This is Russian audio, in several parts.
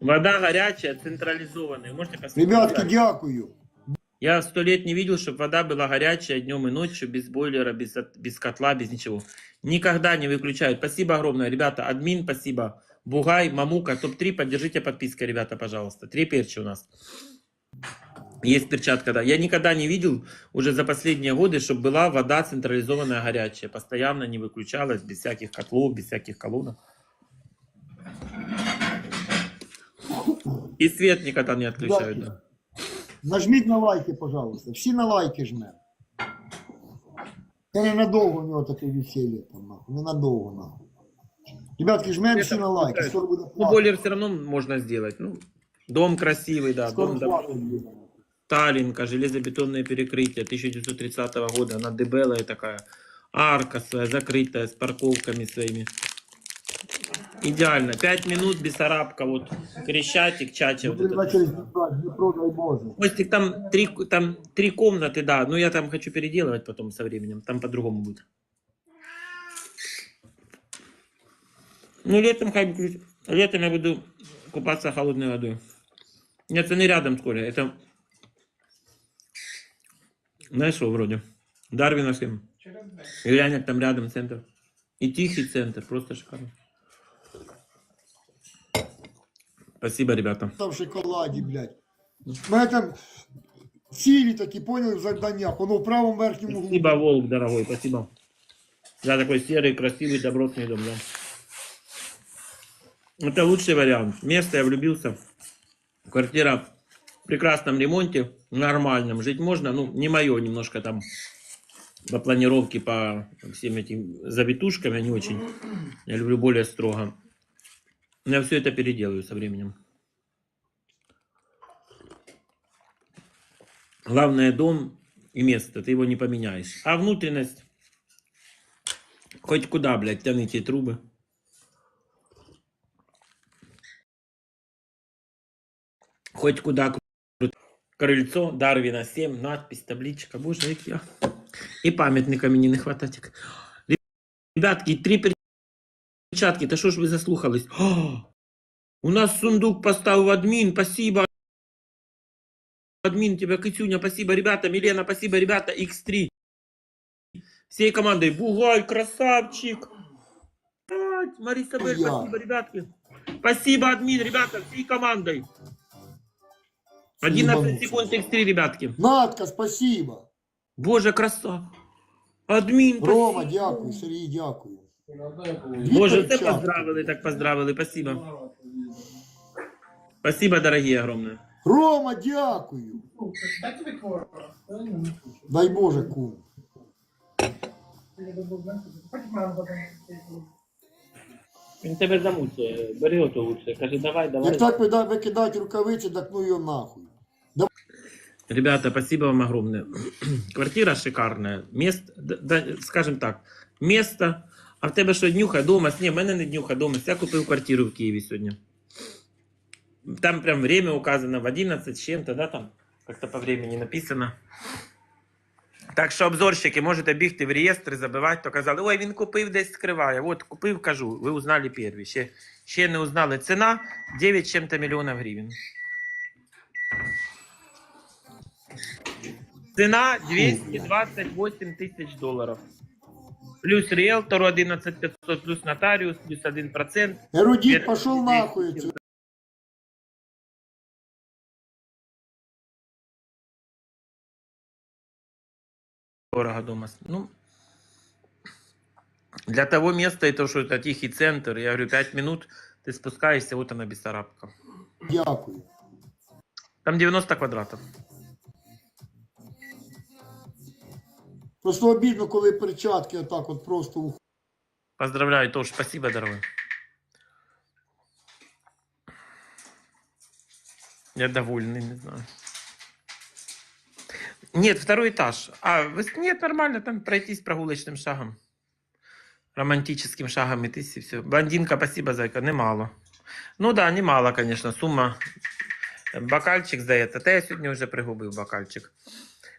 Вода горячая, централизованная. Можете посмотреть? Ребятки, дякую. Я сто лет не видел, чтобы вода была горячая днем и ночью, без бойлера, без, без котла, без ничего. Никогда не выключают. Спасибо огромное, ребята. Админ, спасибо. Бугай, Мамука, топ-3, поддержите подпиской, ребята, пожалуйста. Три перчи у нас. Есть перчатка, да. Я никогда не видел уже за последние годы, чтобы была вода централизованная горячая. Постоянно не выключалась, без всяких котлов, без всяких колонок. И свет никогда не отключают. да. Нажміть на лайки, пожалуйста. Всі на лайки жмем. Це ненадовго у нього таке весілля там, нахуй. Ненадовго, нахуй. Ребятки, жмем всі на лайки. Скоро буде Ну, плата. бойлер все равно можно сделать. Ну, дом красивый, да. Скоро Дом плата дом- буде. Таллинка, железобетонное перекрытие 1930 года. Она дебелая такая. Арка своя, закрытая, с парковками своими. Идеально. Пять минут, Бессарабка, вот Крещатик, Чача. Вот Дніпро, дай Боже. Костик, там три, там три комнаты, да. Но я там хочу переделывать потом со временем. Там по-другому будет. Ну, летом Летом я буду купаться холодной водой. Нет, это не рядом с Колей. Это... Знаешь что, вроде? Дарвина всем. Глянь, там рядом центр. И тихий центр. Просто шикарно. Спасибо, ребята. Там в шоколаді, блядь. У мене там цілі такі, поняли, в завданнях. Воно в правому верхньому углу. Спасибо, Волк, дорогой, спасибо. Да, такой серый, красивый, добротный дом, да. Это лучший вариант. Место я влюбился. Квартира в прекрасном ремонте, нормальном. Жить можно, ну, не мое, немножко там по планировке, по всем этим завитушкам, я не очень. Я люблю более строго. Я все это переделаю со временем. Главное дом и место, ты его не поменяешь. А внутренность, хоть куда, блядь, тяните трубы. Хоть куда Крыльцо, Дарвина 7, надпись, табличка. Боже, я. И памятника мені не хватать. Ребятки, три перчатки, та що ж ви заслухались? О, у нас сундук поставив адмін, спасибо. Админ, тебя Катюня, спасибо, ребята, Милена, спасибо, ребята, X3. Всей командой. Бугай, красавчик. Мариса Я. спасибо, ребятки. Спасибо, админ, ребята, всей командой. 11 Ебануться. секунд X3, ребятки. Надка, спасибо. Боже, краса. Админ, Рома, спасибо. дякую, Сергій, дякую. Боже, це поздравили, так поздравили, спасибо. Спасибо, дорогие, огромное. Рома, дякую. Дай Боже, кум. Потім. Він тебе замучує, бери ото лучше. Каже, давай, давай. Як так вида- викидають рукавиці, так ну його нахуй. Ребята, спасибо вам огромное. Квартира шикарная. Место, да, да, скажем так, место. А в тебе що, днюха дома? Ні, в мене не днюха дома. Я купив квартиру в Києві сьогодні. Там прям время указано в 11 с чем-то, да, там? Как-то по времени написано. Так що обзорщики, можете бігти в реєстр забивати, то казали, ой, він купив десь скриває. От купив, кажу, ви узнали перві. Ще, ще не узнали. Ціна 9 з чим-то мільйонів гривень. Цена 228 тысяч долларов. Плюс риэлтору 11 500, плюс нотариус, плюс 1%. Ерудіт, пішов нахуй. отсюда. Дорого дома. Ну, для того места, и то, что это тихий центр, я говорю, 5 минут, ты спускаешься, вот она Бессарабка. Дякую. Там 90 квадратов. Просто обідно, коли перчатки отак от просто у Поздравляю тоже, спасибо, дорогой. Я довольный, не знаю. Нет, второй этаж. А, вы- нет, нормально, там пройтись прогулочным шагом. Романтическим шагом идти и все. Блондинка, спасибо, зайка, немало. Ну да, немало, конечно, сумма. Бокальчик здається. Та я сьогодні вже пригубив бокальчик.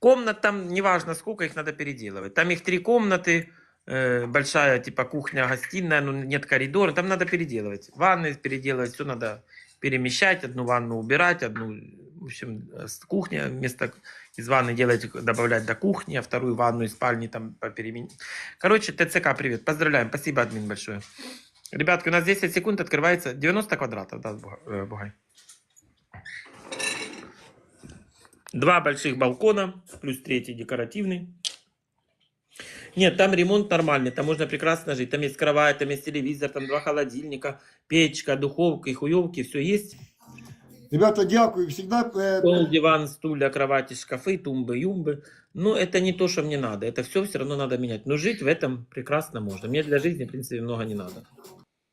Комнат там, неважно сколько, их надо переделывать. Там их три комнаты, э, большая типа кухня, гостиная, ну нет коридора, там надо переделывать. Ванны переделывать, все надо перемещать, одну ванну убирать, одну, в общем, с кухни, вместо из ванны делать, добавлять до кухни, а вторую ванну из спальни там попеременить. Короче, ТЦК, привет, поздравляем, спасибо, админ, большое. Ребятки, у нас 10 секунд открывается 90 квадратов, да, Буга- э, Бугай? Два больших балкона, плюс третий декоративный. Нет, там ремонт нормальный, там можно прекрасно жить. Там есть кровать, там есть телевизор, там два холодильника, печка, духовка и хуевки, все есть. Ребята, дякую. Всегда е, Стол, диван, стулья, кровати, шкафы, тумбы, юмбы. Но это не то, что мне надо. Это все все равно надо менять. Но жить в этом прекрасно можно. Мне для жизни, в принципе, много не надо.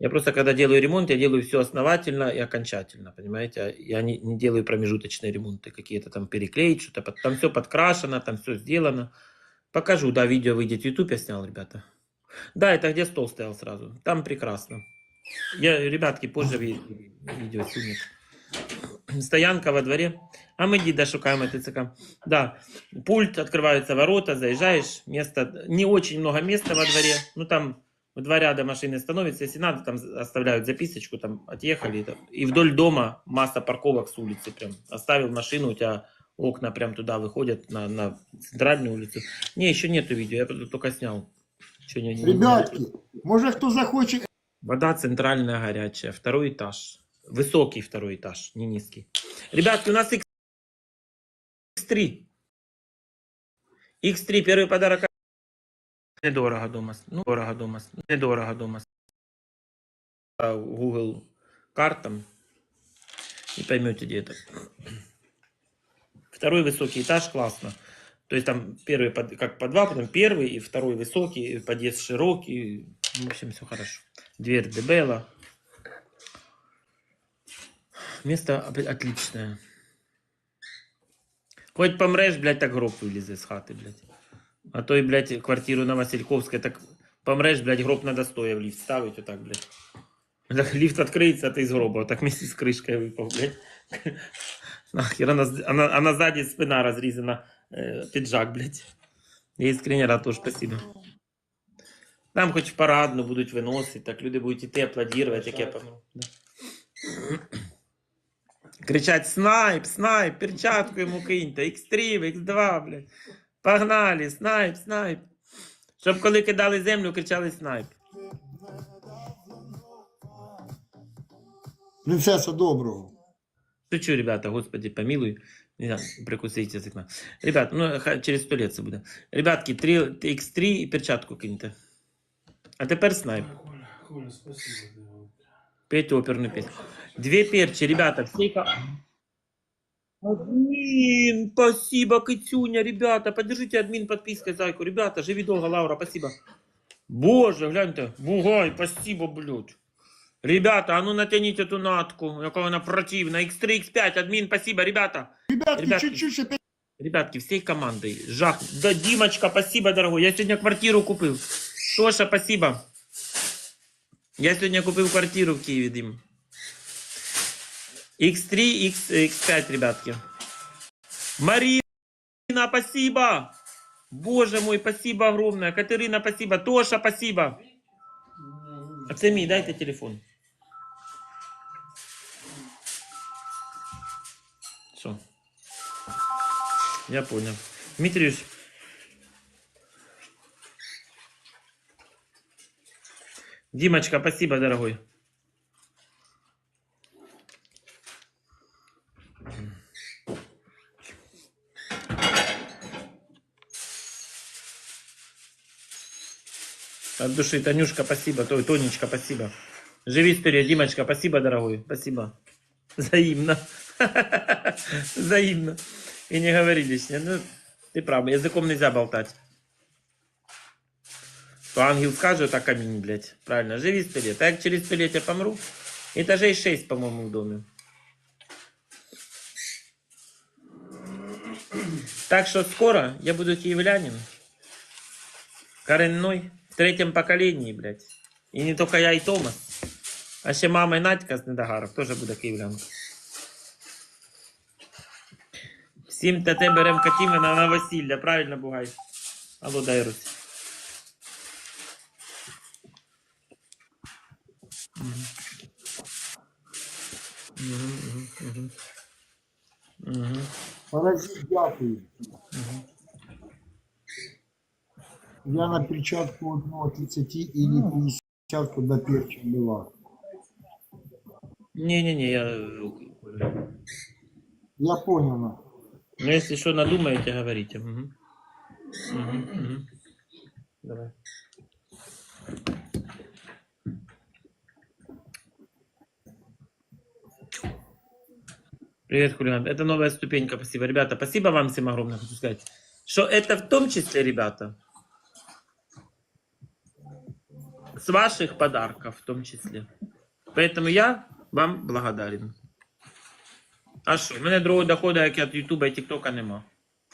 Я просто, когда делаю ремонт, я делаю все основательно и окончательно, понимаете? Я не, не делаю промежуточные ремонты, какие-то там переклеить, что-то. под- Там все подкрашено, там все сделано. Покажу, да, видео выйдет в YouTube, я снял, ребята. Да, это где стол стоял сразу. Там прекрасно. Я, ребятки, позже ви- видео снимет. Стоянка во дворе. А мы Дида шукаем ТЦК. Да, пульт, открываются ворота, заезжаешь, место, не очень много места во дворе, ну там в два ряда машины становятся, если надо, там оставляют записочку, там отъехали, там. и вдоль дома масса парковок с улицы прям. Оставил машину, у тебя окна прям туда выходят, на, на центральную улицу. Не, еще нету видео, я только снял. Чё, не- не- ребятки, може хто захоче Вода центральная горячая, второй этаж. Высокий второй этаж, не низкий. Ребятки, у нас X3. X3, первый подарок. Недорого дома. Ну, дорого дома. Недорого дома. А, Google картам. И поймете, где это. Второй высокий этаж, классно. То есть там первый под- как по два, потом первый и второй высокий, подъезд широкий. В общем, все хорошо. Дверь Дебела. Место отличное. Хоть помрешь, блядь, так гроб вылезет с хаты, блядь. А то и, блядь, квартиру на Васильковской, так помрешь, блядь, гроб надо стоя в лифт ставить, вот так, блядь. Так лифт открыется, а ты из гроба, вот так вместе с крышкой выпал, блядь. Нахер, она, с- она, она сзади спина разрезана, э, пиджак, блядь. Я искренне рад тоже, спасибо. Там хоч в парадну будуть виносити, так люди будуть іти аплодувати, як я помру. Да. Кричать снайп, снайп, перчатку йому киньте, X3, X2, блядь. Погнали, снайп, снайп. Щоб коли кидали землю, кричали снайп. принцеса доброго. Шучу, ребята, господи, помилуй. Не знаю, прикусить язык. Ребят, ну через сто лет це буде. Ребятки, 3, X3 і перчатку киньте. А тепер снайп. Петь оперную песню. Две перчи, ребята, все Админ, спасибо, Катюня, ребята, поддержите админ подпиской зайку. Ребята, живи долго, Лаура, спасибо. Боже, гляньте, бугай, спасибо, блядь. Ребята, а ну натяните эту натку, якого она противна. X3, X5, админ, спасибо, ребята. Ребятки, Ребятки. чуть-чуть ще Ребятки, всей командой. Жах. Да, Димочка, спасибо, дорогой. Я сегодня квартиру купил. Тоша, спасибо. Я сегодня купил квартиру в Киеве, Дим. X3, X, X5, ребятки. Марина, спасибо. Боже мой, спасибо огромное. Катерина, спасибо. Тоша, спасибо. А це мій, дайте телефон. Все. Я понял. Дмитриевич. Димочка, спасибо, дорогой. От души, Танюшка, спасибо. Той, Тонечка, спасибо. Живи вперед, Димочка, спасибо, дорогой. Спасибо. Взаимно. Взаимно. И не говори лишнее. Ну, ты прав, языком нельзя болтать. То ангел скажет, а камень, блядь. Правильно, живи лет. А як через лет я помру? Этажей 6, по-моему, в доме. Так что скоро я буду киевлянин. Коренной. В третьем поколении, блядь. И не только я и Томас. А ще мама і Надька з Недогарок теж буде київлянка. Всім ТТ беремо Катімена на весілля, правильно, Бугай? Алло, дай. Мгм. Мгм, мгм, мгм. Мгм, дякую. Я на перчатку одного 30 или 50 куда перчик была. Не-не-не, я... Я понял. на. Ну, если что надумаете, говорите. Мгм. Мгм, мгм. Давай. Привет, хулиган. Это новая ступенька, спасибо. Ребята, спасибо вам всем огромное, хочу сказать. Что это в том числе, ребята, с ваших подарков в том числе. Поэтому я вам благодарен. А що? У мене другого доходу, як від Ютуба і Тіктока, нема.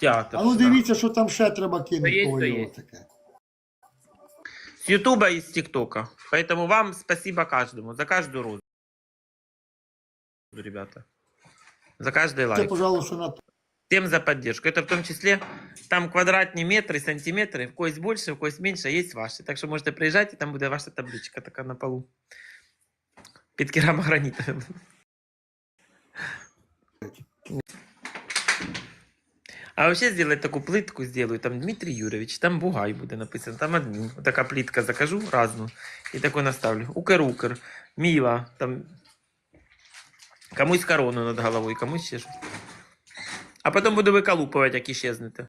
Театр. А ну да. дивіться, що там ще треба То є, кинути. то коли є. його таке. С Ютуба и с ТикТока. Поэтому вам спасибо каждому, за каждую розу. Ребята. За каждый Це, лайк. пожалуйста, на Всем за поддержку. Это в том числе там квадратные метры, сантиметры. В кость больше, в кость меньше, есть ваши. Так что можете приезжать, и там будет ваша табличка такая на полу. Під керамогранітом. А вообще сделать такую плитку сделаю, там Дмитрий Юрьевич, там Бугай буде написано, там адмін. Така плитка закажу разну і таку наставлю. Укр-укр, Міла, там комусь корону над головою, комусь ще щось. А потім буду виколупувати, як іщезнете.